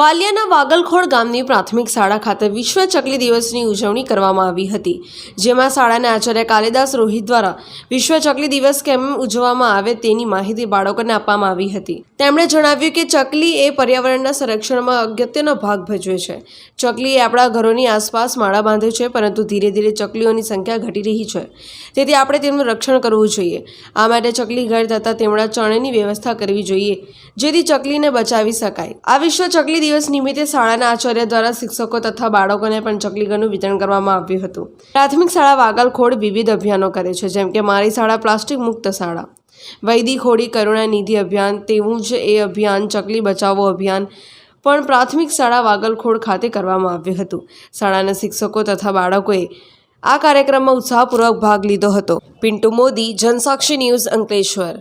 વાલિયાના વાગલખોડ ગામની પ્રાથમિક શાળા ખાતે વિશ્વ ચકલી દિવસની ઉજવણી કરવામાં આવી હતી, જેમાં શાળાના આચાર્ય કાલિદાસ રોહિત દ્વારા વિશ્વ ચકલી દિવસ કેમ ઉજવવામાં આવે તેની માહિતી બાળકોને આપવામાં આવી હતી. તેમણે જણાવ્યું કે ચકલી એ પર્યાવરણના સંરક્ષણમાં અગત્યનો ભાગ ભજવે છે. ચકલી એ આપણા ઘરોની આસપાસ માળા બાંધે છે, પરંતુ ધીરે ધીરે ચકલીઓની સંખ્યા ઘટી રહી છે. તેથી આપણે તેમનું રક્ષણ કરવું જોઈએ. આ માટે ચકલી ઘર તથા તેમના ચણની વ્યવસ્થા કરવી જોઈએ, જેથી ચકલીને બચાવી શકાય. આ વિશ્વ ચકલી દિવસ નિમિત્તે શાળાના આચાર્ય દ્વારા શિક્ષકો તથા બાળકોને પણ ચકલીગરનું વિતરણ કરવામાં આવ્યું હતું. પ્રાથમિક શાળા વાગલખોડ વિવિધ અભિયાનો કરે છે, જેમ કે મારી શાળા પ્લાસ્ટિક મુક્ત શાળા, વૈદી ખોડી કરુણા નિધિ અભિયાન, તેવું જ એ અભિયાન, ચકલી બચાવો અભિયાન પણ પ્રાથમિક શાળા વાગલખોડ ખાતે કરવામાં આવ્યું હતું. શાળાના શિક્ષકો તથા બાળકોએ આ કાર્યક્રમમાં ઉત્સાહપૂર્વક ભાગ લીધો હતો. પિન્ટુ મોદી, જનસાક્ષી ન્યૂઝ અંકલેશ્વર.